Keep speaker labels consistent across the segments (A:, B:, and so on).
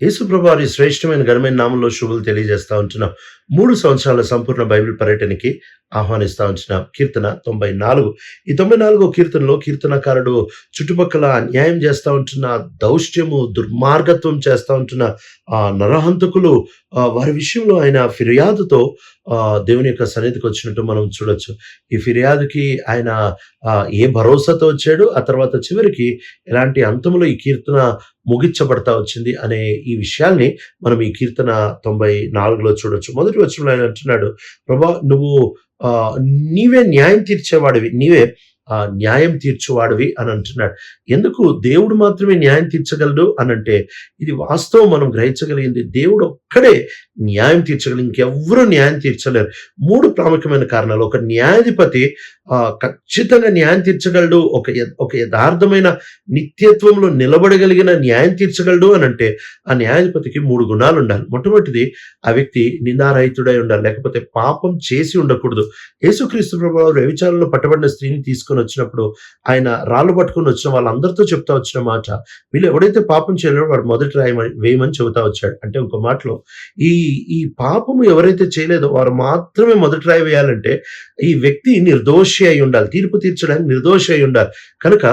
A: యేసుప్రభువారి శ్రేష్టమైన ఘనమైన నామంలో శుభులు తెలియజేస్తూ ఉంటున్నాం. మూడు సంవత్సరాల సంపూర్ణ బైబిల్ పర్యటనకి ఆహ్వానిస్తూ ఉంటున్నాం. కీర్తన తొంభై నాలుగు. ఈ తొంభై నాలుగో కీర్తనలో కీర్తనకారుడు చుట్టుపక్కల అన్యాయం చేస్తూ ఉంటున్న దౌష్ట్యము దుర్మార్గత్వం చేస్తూ ఉంటున్న ఆ నరహంతకులు వారి విషయంలో ఆయన ఫిర్యాదుతో ఆ, దేవుని యొక్క సన్నిధికి వచ్చినట్టు మనం చూడొచ్చు. ఈ ఫిర్యాదుకి ఆయన ఏ భరోసాతో వచ్చాడు ఆ తర్వాత చివరికి ఎలాంటి అంతములో ఈ కీర్తన ముగించబడతా వచ్చింది అనే ఈ విషయాల్ని మనం ఈ కీర్తన తొంభై నాలుగులో చూడొచ్చు. మొదటి వచ్చిన ఆయన అంటున్నాడు ప్రభా నువ్వు ఆ, నీవే న్యాయం తీర్చేవాడివి నీవే ఆ, న్యాయం తీర్చువాడివి అని అంటున్నాడు. ఎందుకు దేవుడు మాత్రమే న్యాయం తీర్చగలడు అని అంటే ఇది వాస్తవం మనం గ్రహించగలిగింది. దేవుడు ఒక్కడే న్యాయం తీర్చగలరు ఇంకెవ్వరూ న్యాయం తీర్చలేరు. మూడు ప్రాముఖ్యమైన కారణాలు. ఒక న్యాయాధిపతి ఆ, ఖచ్చితంగా న్యాయం తీర్చగలడు ఒక ఒక యథార్థమైన నిత్యత్వంలో నిలబడగలిగిన న్యాయం తీర్చగలడు అని అంటే ఆ న్యాయాధిపతికి మూడు గుణాలు ఉండాలి. మొట్టమొదటిది ఆ వ్యక్తి నిందారహితుడై ఉండాలి లేకపోతే పాపం చేసి ఉండకూడదు. యేసుక్రీస్తు ప్రభావం వ్యభిచారంలో పట్టబడిన స్త్రీని తీసుకుని వచ్చినప్పుడు ఆయన రాళ్ళు పట్టుకొని వచ్చిన వాళ్ళందరితో చెప్తా వచ్చిన మాట వీళ్ళు ఎవడైతే పాపం చేయలేదో వాడు మొదటి రాయమని వేయమని చెబుతా వచ్చాడు. అంటే ఇంకో మాటలో ఈ ఈ పాపము ఎవరైతే చేయలేదో వారు మాత్రమే మొదటి రాయి వేయాలంటే ఈ వ్యక్తి నిర్దోషి అయి ఉండాలి తీర్పు తీర్చడానికి నిర్దోషి అయి ఉండాలి. కనుక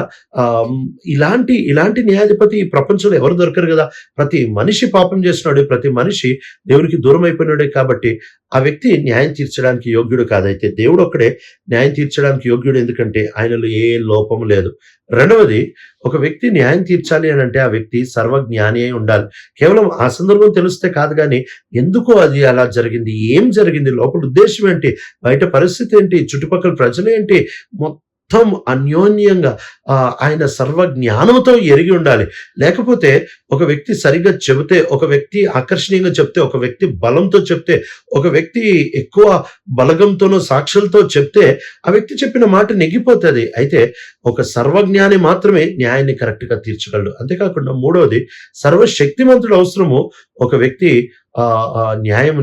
A: ఇలాంటి ఇలాంటి న్యాయాధిపతి ఈ ప్రపంచంలో ఎవరు దొరకరు కదా? ప్రతి మనిషి పాపం చేస్తున్నాడు ప్రతి మనిషి దేవునికి దూరం అయిపోయినాడే కాబట్టి ఆ వ్యక్తి న్యాయం తీర్చడానికి యోగ్యుడు కాదైతే దేవుడు ఒక్కడే న్యాయం తీర్చడానికి యోగ్యుడు ఎందుకంటే ఆయనలో ఏ లోపం లేదు. రెండవది ఒక వ్యక్తి న్యాయం తీర్చాలి అని అంటే ఆ వ్యక్తి సర్వజ్ఞాని అయి ఉండాలి. కేవలం ఆ సందర్భం తెలిస్తే కాదు కానీ ఎందుకు అది అలా జరిగింది ఏం జరిగింది లోపల ఉద్దేశం ఏంటి బయట పరిస్థితి ఏంటి చుట్టుపక్కల ప్రజలు ఏంటి మొత్తం మొత్తం అన్యోన్యంగా ఆయన సర్వ జ్ఞానంతో ఎరిగి ఉండాలి. లేకపోతే ఒక వ్యక్తి సరిగ్గా చెబితే ఒక వ్యక్తి ఆకర్షణీయంగా చెప్తే ఒక వ్యక్తి బలంతో చెప్తే ఒక వ్యక్తి ఎక్కువ బలగంతోనో సాక్షులతో చెప్తే ఆ వ్యక్తి చెప్పిన మాట నెగ్గిపోతుంది. అయితే ఒక సర్వజ్ఞాని మాత్రమే న్యాయాన్ని కరెక్ట్గా తీర్చగలడు. అంతేకాకుండా మూడవది సర్వశక్తిమంతుడు అవసరము ఒక వ్యక్తి న్యాయం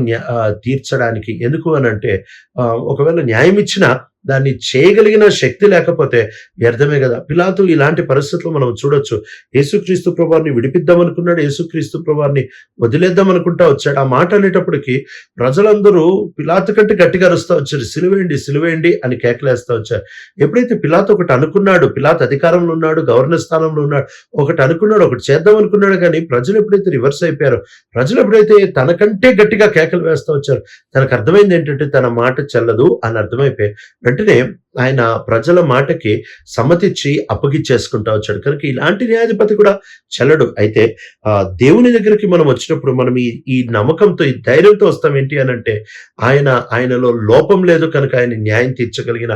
A: తీర్చడానికి ఎందుకు అని అంటే ఆ, ఒకవేళ న్యాయం ఇచ్చినా దాన్ని చేయగలిగిన శక్తి లేకపోతే వ్యర్థమే కదా. పిలాతు ఇలాంటి పరిస్థితులు మనం చూడొచ్చు. యేసుక్రీస్తు ప్రభాన్ని విడిపిద్దాం అనుకున్నాడు యేసుక్రీస్తు ప్రభాన్ని వదిలేద్దాం అనుకుంటా వచ్చాడు. ఆ మాట అనేటప్పటికి ప్రజలందరూ పిలాతు కంటే గట్టిగా అరుస్తూ వచ్చారు. సిలువేయండి సిలువేయండి అని కేకలేస్తూ వచ్చారు. ఎప్పుడైతే పిలాతు ఒకటి అనుకున్నాడు పిలాత్ అధికారంలో ఉన్నాడు గవర్నర్ స్థానంలో ఉన్నాడు ఒకటి అనుకున్నాడు ఒకటి చేద్దాం అనుకున్నాడు కానీ ప్రజలు ఎప్పుడైతే రివర్స్ అయిపోయారో ప్రజలు ఎప్పుడైతే తనకంటే గట్టిగా కేకలు వేస్తూ వచ్చారు. తనకు అర్థమైంది ఏంటంటే తన మాట చెల్లదు అని అర్థమైపోయి వెంటనే ఆయన ప్రజల మాటకి సమ్మతిచ్చి అప్పగిచ్చేసుకుంటా వచ్చాడు. కనుక ఇలాంటి న్యాయాధిపతి కూడా చెల్లడు. అయితే ఆ దేవుని దగ్గరికి మనం వచ్చినప్పుడు మనం ఈ ఈ నమ్మకంతో ఈ ధైర్యంతో వస్తాం ఏంటి అని అంటే ఆయన ఆయనలో లోపం లేదు కనుక ఆయన న్యాయం తీర్చగలిగిన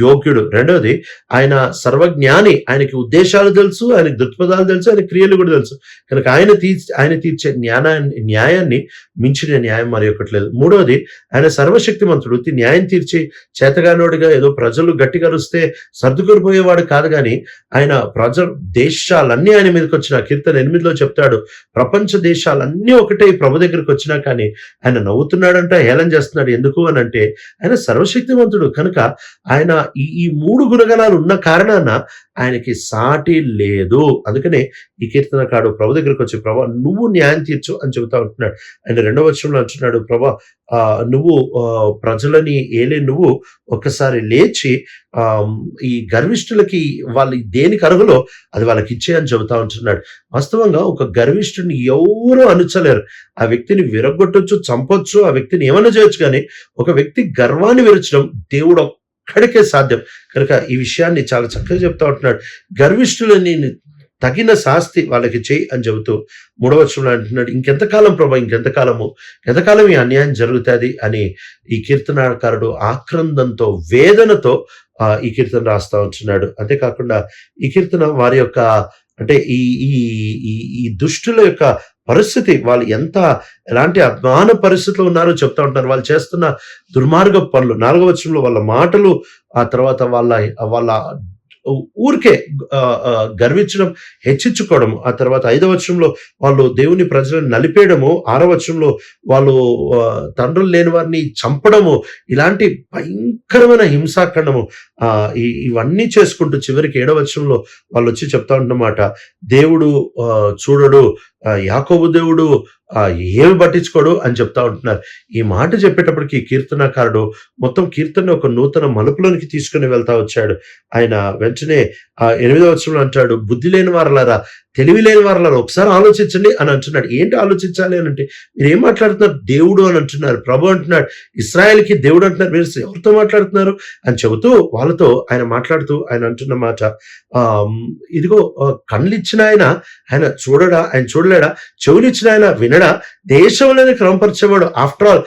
A: యోగ్యుడు. రెండవది ఆయన సర్వజ్ఞాని ఆయనకి ఉద్దేశాలు తెలుసు ఆయన దృక్పథాలు తెలుసు ఆయన క్రియలు కూడా తెలుసు. కనుక ఆయన తీర్చి ఆయన తీర్చే న్యాయాన్ని న్యాయాన్ని మించిన న్యాయం మరి ఒకటి లేదు. మూడవది ఆయన సర్వశక్తిమంతుడు. ఉత్తి న్యాయం తీర్చి చేతగానోడిగా ఏదో ప్రజలు గట్టిగా అరుస్తే సర్దుకొని పోయేవాడు కాదు కానీ ఆయన ప్రజ దేశాలన్నీ ఆయన మీదకి వచ్చిన కీర్తన ఎనిమిదిలో చెప్తాడు ప్రపంచ దేశాలన్నీ ఒకటే ప్రభు దగ్గరికి వచ్చినా కానీ ఆయన నవ్వుతున్నాడంట హేళన చేస్తున్నాడు. ఎందుకు అని అంటే ఆయన సర్వశక్తివంతుడు. కనుక ఆయన ఈ ఈ మూడు గుణగణాలు ఉన్న కారణాన ఆయనకి సాటి లేదు. అందుకనే ఈ కీర్తనకాడు ప్రభు దగ్గరికి వచ్చి ప్రభా నువ్వు న్యాయం తీర్చు అని చెబుతా ఉంటున్నాడు. ఆయన రెండవ వచనంలో అంటున్నాడు ప్రభా నువ్వు ప్రజలని ఏలే నువ్వు ఒక్కసారి లేచి ఈ గర్విష్ఠులకి వాళ్ళు దేనికి అర్హులో అది వాళ్ళకి ఇచ్చే అని చెబుతా ఉంటున్నాడు. వాస్తవంగా ఒక గర్విష్ఠుని ఎవరు అనుచలేరు. ఆ వ్యక్తిని విరగొట్టొచ్చు చంపొచ్చు ఆ వ్యక్తిని ఏమైనా చేయొచ్చు కానీ ఒక వ్యక్తి గర్వాన్ని విరచడం దేవుడు ఒక్కడికే సాధ్యం. కనుక ఈ విషయాన్ని చాలా చక్కగా చెప్తా ఉంటున్నాడు. గర్విష్ఠులని తగిన శాస్తి వాళ్ళకి చేయి అని చెబుతూ మూడవ వచనంలో అంటున్నాడు ఇంకెంతకాలం ప్రభా ఇంకెంతకాలము? ఎంతకాలం ఈ అన్యాయం జరుగుతుంది? అని ఈ కీర్తనాకారుడు ఆక్రందంతో వేదనతో ఆ, ఈ కీర్తన రాస్తా ఉంటున్నాడు. అంతేకాకుండా ఈ కీర్తన వారి యొక్క అంటే ఈ ఈ ఈ ఈ దుష్టుల యొక్క పరిస్థితి వాళ్ళు ఎంత ఎలాంటి అభిమాన పరిస్థితిలో ఉన్నారో చెప్తా ఉంటారు. వాళ్ళు చేస్తున్న దుర్మార్గ పనులు నాలుగవ వచనంలో వాళ్ళ మాటలు ఆ తర్వాత వాళ్ళ వాళ్ళ ఊరికే ఆ, గర్వించడం హెచ్చించుకోవడం ఆ తర్వాత ఐదవ వచనంలో వాళ్ళు దేవుని ప్రజలను నలిపేయడము. ఆరవ వచనంలో వాళ్ళు తండ్రులు లేని వారిని చంపడము. ఇలాంటి భయంకరమైన హింసాఖండము. ఆ ఇవన్నీ చేసుకుంటూ చివరికి ఏడవ వచనంలో వాళ్ళు వచ్చి చెప్తా ఉంటున్నమాట. దేవుడు ఆ, చూడడు యాకోబు దేవుడు ఏమి పట్టించుకోడు? అని చెప్తా ఉంటున్నారు. ఈ మాట చెప్పేటప్పటికి కీర్తనకారుడు మొత్తం కీర్తన ఒక నూతన మలుపులోనికి తీసుకుని వెళ్తా వచ్చాడు. ఆయన వెంటనే ఆ ఎనిమిదవ వచ్చంలో అంటాడు బుద్ధి లేని వారలారా తెలివి లేని వారలారా ఒకసారి ఆలోచించండి అని అంటున్నాడు. ఏంటి ఆలోచించాలి అని అంటే మీరు ఏం మాట్లాడుతున్నారు? దేవుడు అని అంటున్నారు. ప్రభు అంటున్నాడు. ఇస్రాయల్కి దేవుడు అంటున్నారు. మీరు ఎవరితో మాట్లాడుతున్నారు? అని చెబుతూ వాళ్ళతో ఆయన మాట్లాడుతూ ఆయన అంటున్న మాట ఆ ఇదిగో కళ్ళు ఇచ్చిన ఆయన ఆయన చూడడా? ఆయన చూడ చూడలేడా చెవులు ఆయన వినడా? దేశంలోని క్రమపరిచేవాడు. ఆఫ్టర్ ఆల్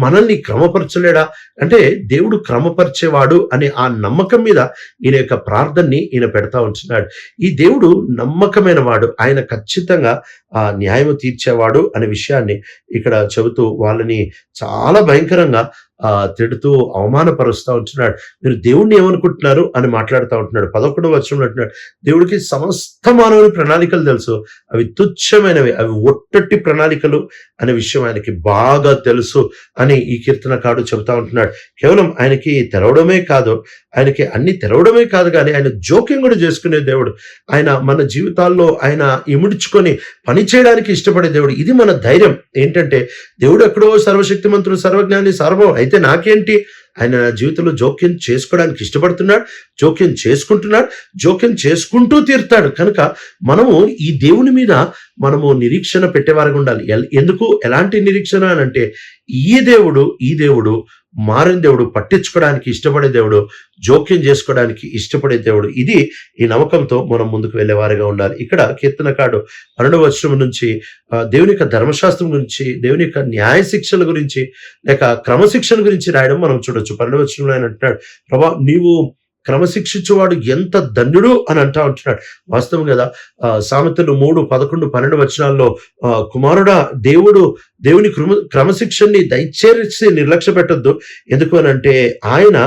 A: మనల్ని క్రమపరచలేడా? అంటే దేవుడు క్రమపరిచేవాడు అనే ఆ నమ్మకం మీద ఈయన యొక్క ప్రార్థనని ఈయన పెడతా ఉంటున్నాడు ఈ దేవుడు నమ్మకమైన వాడు. ఆయన ఖచ్చితంగా ఆ న్యాయం తీర్చేవాడు అనే విషయాన్ని ఇక్కడ చెబుతూ వాళ్ళని చాలా భయంకరంగా ఆ తిడుతూ అవమానపరుస్తూ ఉంటున్నాడు. మీరు దేవుణ్ణి ఏమనుకుంటున్నారు అని మాట్లాడుతూ ఉంటున్నాడు. పదకొండు వచనంలో అంటున్నాడు దేవుడికి సమస్త మానవుని ప్రణాళికలు తెలుసు. అవి తుచ్చమైనవి అవి ఒట్టట్టి ప్రణాళికలు అనే విషయం ఆయనకి బాగా తెలుసు అని ఈ కీర్తనకాడు చెబుతా ఉంటున్నాడు. కేవలం ఆయనకి తెరవడమే కాదు ఆయనకి అన్ని తెరవడమే కాదు కానీ ఆయన జోక్యం కూడా చేసుకునే దేవుడు. ఆయన మన జీవితాల్లో ఆయన ఇముడ్చుకొని పని చేయడానికి ఇష్టపడే దేవుడు. ఇది మన ధైర్యం. ఏంటంటే దేవుడు ఎక్కడో సర్వశక్తిమంతుడు సర్వజ్ఞాని సర్వం అయితే నాకేంటి? ఆయన నా జీవితంలో జోక్యం చేసుకోవడానికి ఇష్టపడుతున్నాడు జోక్యం చేసుకుంటున్నాడు జోక్యం చేసుకుంటూ తీరుతాడు. కనుక మనము ఈ దేవుని మీద మనము నిరీక్షణ పెట్టేవారుగా ఉండాలి. ఎల్- ఎందుకు? ఎలాంటి నిరీక్షణ అని అంటే ఈ దేవుడు ఈ దేవుడు మారిన దేవుడు పట్టించుకోవడానికి ఇష్టపడే దేవుడు జోక్యం చేసుకోవడానికి ఇష్టపడే దేవుడు. ఇది ఈ నమ్మకంతో మనం ముందుకు వెళ్ళేవారిగా ఉండాలి. ఇక్కడ కీర్తనకాడు పన్నెండవ వచనం నుంచి దేవుని యొక్క ధర్మశాస్త్రం గురించి దేవుని యొక్క న్యాయ శిక్షల గురించి లేక క్రమశిక్షణ గురించి రాయడం మనం చూడొచ్చు. పన్నెండవ వచనంలో ఆయన అంటున్నాడు ప్రభా నీవు క్రమశిక్షించువాడు ఎంత ధన్యుడు అని అంటా ఉంటున్నాడు. వాస్తవం కదా ఆ, సామెతలు మూడు పదకొండు పన్నెండు వచనాల్లో ఆ, కుమారుడా దేవుడు దేవుని క్రమ క్రమశిక్షణని దయచేసి నిర్లక్ష్య పెట్టొద్దు. ఎందుకు అని అంటే ఆయన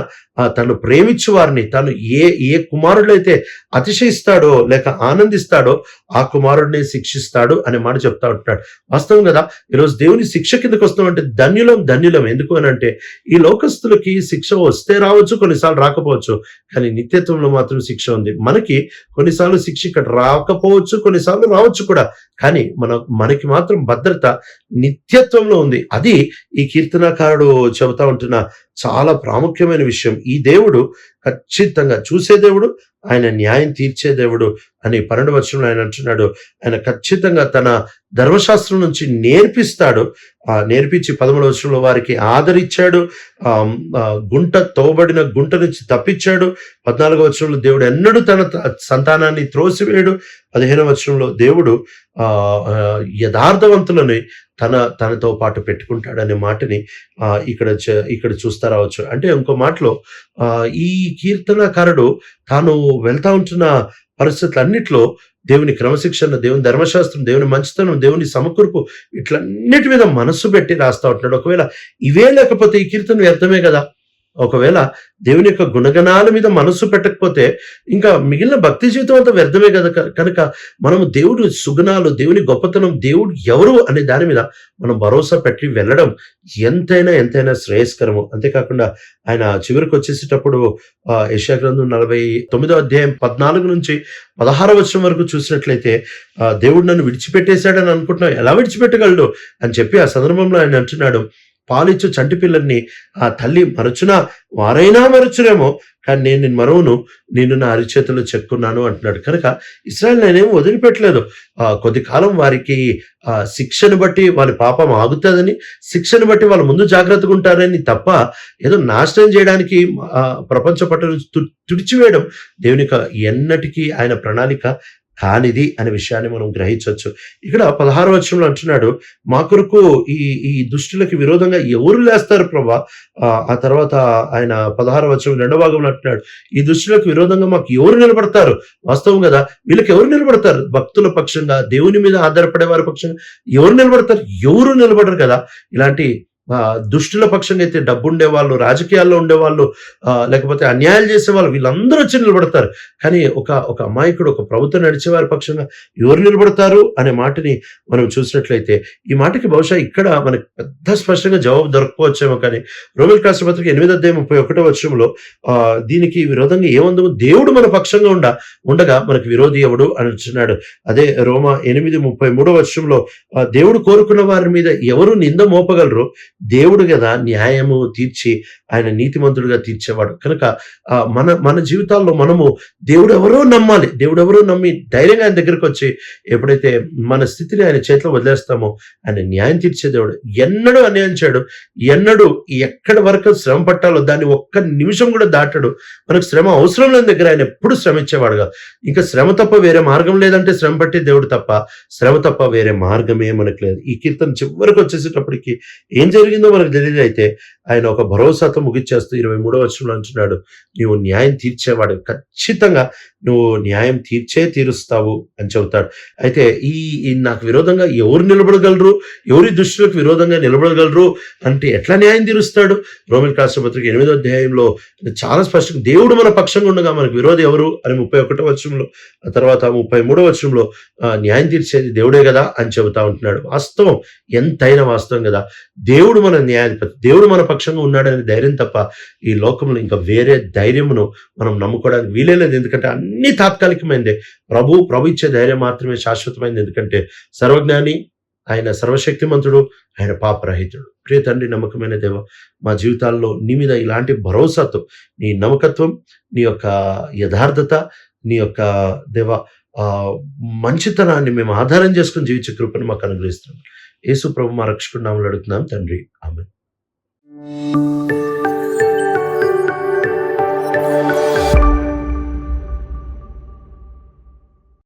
A: తను ప్రేమించు వారిని తను ఏ ఏ కుమారుడైతే అతిశయిస్తాడో లేక ఆనందిస్తాడో ఆ కుమారుడిని శిక్షిస్తాడు అనే మాట చెప్తా ఉంటున్నాడు. వాస్తవం కదా? ఈరోజు దేవుని శిక్ష కిందకు వస్తామంటే ధన్యులం ధన్యులం. ఎందుకు అని అంటే ఈ లోకస్తులకి శిక్ష వస్తే రావచ్చు కొన్నిసార్లు రాకపోవచ్చు కానీ నిత్యత్వంలో మాత్రం శిక్ష ఉంది. మనకి కొన్నిసార్లు శిక్ష ఇక్కడ రాకపోవచ్చు కొన్నిసార్లు రావచ్చు కూడా. కానీ మన మనకి మాత్రం భద్రత నిత్యత్వంలో ఉంది. అది ఈ కీర్తనాకారుడు చెబుతా ఉంటున్న చాలా ప్రాముఖ్యమైన విషయం. ఈ దేవుడు ఖచ్చితంగా చూసే దేవుడు ఆయన న్యాయం తీర్చే దేవుడు అని పన్నెండు వర్షంలో ఆయన అంటున్నాడు. ఆయన ఖచ్చితంగా తన ధర్మశాస్త్రం నుంచి నేర్పిస్తాడు. ఆ నేర్పించి పదమూడు వర్షంలో వారికి ఆదరిచ్చాడు. ఆ గుంట తోబడిన గుంట నుంచి తప్పించాడు. పద్నాలుగో వర్షంలో దేవుడు ఎన్నడూ తన సంతానాన్ని త్రోసివేయడు. పదిహేనవ వర్షంలో దేవుడు ఆ ఆ, యథార్థవంతులని తన తనతో పాటు పెట్టుకుంటాడనే మాటని ఇక్కడ చ- ఇక్కడ చూస్తా రావచ్చు. అంటే ఇంకో మాటలో ఈ కీర్తనకారుడు తాను వెళ్తా ఉంటున్న పరిస్థితులన్నిట్లో దేవుని క్రమశిక్షణ దేవుని ధర్మశాస్త్రం దేవుని మంచితనం దేవుని సమకూర్పు ఇట్లన్నిటి మీద మనస్సు పెట్టి రాస్తా ఉంటున్నాడు. ఒకవేళ ఇవే లేకపోతే ఈ కీర్తన వ్యర్థమే కదా? ఒకవేళ దేవుని యొక్క గుణగణాల మీద మనస్సు పెట్టకపోతే ఇంకా మిగిలిన భక్తి జీవితం అంతా వ్యర్థమే కదా కనుక మనము దేవుడు సుగుణాలు దేవుని గొప్పతనం దేవుడు ఎవరు అనే దాని మీద మనం భరోసా పెట్టి వెళ్ళడం ఎంతైనా ఎంతైనా శ్రేయస్కరము. అంతేకాకుండా ఆయన చివరికి వచ్చేసేటప్పుడు యశా గ్రంథం నలభై తొమ్మిదో అధ్యాయం పద్నాలుగు నుంచి పదహారు వచ్చిన వరకు చూసినట్లయితే ఆ, దేవుడు నన్ను విడిచిపెట్టేశాడని అనుకుంటున్నావు ఎలా విడిచిపెట్టగలడు అని చెప్పి ఆ సందర్భంలో ఆయన అంటున్నాడు. పాలిచ్చు చంటి పిల్లల్ని ఆ తల్లి మరచునా? వారైనా మరచునేమో కానీ నేను నేను మరవను. నిన్ను నా అరిచేతులు చెక్కున్నాను అంటున్నాడు. కనుక ఇస్రాయల్ నేనేం వదిలిపెట్టలేదు. ఆ కొద్ది కాలం వారికి ఆ శిక్షను బట్టి వాళ్ళ పాపం ఆగుతుందని శిక్షను బట్టి వాళ్ళు ముందు జాగ్రత్తగా ఉంటారని తప్ప ఏదో నాశనం చేయడానికి ఆ ప్రపంచ పట్టణం తు- తుడిచివేయడం దేవుని ఎన్నటికీ ఆయన ప్రణాళిక హానిది అనే విషయాన్ని మనం గ్రహించవచ్చు. ఇక్కడ పదహారు వచనంలో అంటున్నాడు మా కొరకు ఈ ఈ దుష్టులకి విరోధంగా ఎవరు లేస్తారు ప్రభా? ఆ, ఆ తర్వాత ఆయన పదహారు వచనం రెండో భాగంలో అంటున్నాడు ఈ దుష్టులకు విరోధంగా మాకు ఎవరు నిలబడతారు? వాస్తవం కదా వీళ్ళకి ఎవరు నిలబడతారు? భక్తుల పక్షంగా దేవుని మీద ఆధారపడే వారి పక్షంగా ఎవరు నిలబడతారు? ఎవరు నిలబడరు కదా. ఇలాంటి దుష్టుల పక్షంగా అయితే డబ్బు ఉండేవాళ్ళు రాజకీయాల్లో ఉండేవాళ్ళు లేకపోతే అన్యాయాలు చేసేవాళ్ళు వీళ్ళందరూ వచ్చి నిలబడతారు. కానీ ఒక ఒక అమాయకుడు, ఒక ప్రభుతో నడిచేవారి పక్షంగా ఎవరు నిలబడతారు అనే మాటని మనం చూసినట్లయితే, ఈ మాటకి బహుశా ఇక్కడ మనకు పెద్ద స్పష్టంగా జవాబు దొరకపోవచ్చేమో కానీ, రోమిల్ రాసిన పత్రిక 8 అధ్యాయం 31 వచనంలో దీనికి విరోధంగా ఏముందో దేవుడు మన పక్షంగా ఉండ ఉండగా మనకు విరోధి ఎవడు అని అంటున్నాడు. అదే రోమా 8:33 వచనంలో ఆహ్, దేవుడు కోరుకున్న వారి మీద ఎవరు నింద మోపగలరు? దేవుడు కదా న్యాయము తీర్చి ఆయన నీతిమంతుడుగా తీర్చేవాడు. కనుక మన మన జీవితాల్లో మనము దేవుడెవరో నమ్మాలి. దేవుడెవరో నమ్మి ధైర్యంగా ఆయన దగ్గరకొచ్చి ఎప్పుడైతే మన స్థితిని ఆయన చేతిలో వదిలేస్తామో ఆయన న్యాయం తీర్చే దేవుడు. ఎన్నడూ అన్యాయం చేయడు. ఎన్నడూ ఎక్కడి వరకు శ్రమ పట్టాలో దాన్ని ఒక్క నిమిషం కూడా దాటడు. మనకు శ్రమ అవసరం లేని దగ్గర ఆయన ఎప్పుడు శ్రమ ఇచ్చేవాడుగా. ఇంకా శ్రమ తప్ప వేరే మార్గం లేదంటే శ్రమ పట్టే దేవుడు తప్ప, శ్రమ తప్ప వేరే మార్గమే మనకు లేదు. ఈ కీర్తన చివరికొచ్చేసేటప్పటికి ఏం జరిగింది మనకు తెలీదు అయితే ఆయన ఒక భరోసాతో ముగిచ్చేస్తూ 23 వచనంలో అంటున్నాడు. నువ్వు న్యాయం తీర్చేవాడు ఖచ్చితంగా నువ్వు న్యాయం తీర్చే తీరుస్తావు అని చెబుతాడు. అయితే ఈ నాకు విరోధంగా ఎవరు నిలబడగలరు? ఎవరి దృష్టిలోకి విరోధంగా నిలబడగలరు అంటే ఎట్లా న్యాయం తీరుస్తాడు? రోమిల్ రాసిన పత్రిక 8 అధ్యాయంలో చాలా స్పష్టంగా దేవుడు మన పక్షంగా ఉండగా మనకు విరోధి ఎవరు అని 31 వచనంలో, ఆ తర్వాత 33 వచనంలో న్యాయం తీర్చేది దేవుడే కదా అని చెబుతా ఉంటున్నాడు. వాస్తవం ఎంతైనా వాస్తవం కదా దేవుడు మన న్యాయాధిపతి. దేవుడు మన పక్షంగా ఉన్నాడనే ధైర్యం తప్ప ఈ లోకంలో ఇంకా వేరే ధైర్యమును మనం నమ్ముకోవడానికి వీలేలేదు ఎందుకంటే అన్ని తాత్కాలికమైందే ప్రభు ప్రభు ఇచ్చే ధైర్యం మాత్రమే శాశ్వతమైనది. ఎందుకంటే సర్వజ్ఞాని, ఆయన సర్వశక్తిమంతుడు, ఆయన పాపరహితుడు. ప్రియ తండ్రి నమ్మకమైన దేవ మా జీవితాల్లో నీ మీద ఇలాంటి భరోసాతో నీ నమ్మకత్వం, నీ యొక్క యథార్థత, నీ యొక్క దేవ మంచితనాన్ని మేము ఆధారం చేసుకుని జీవించే కృపను మాకు అనుగ్రహిస్తున్నాం. యేసు ప్రభు మా రక్షకుడు నామలు అడుగుతున్నాం తండ్రి. Thank you.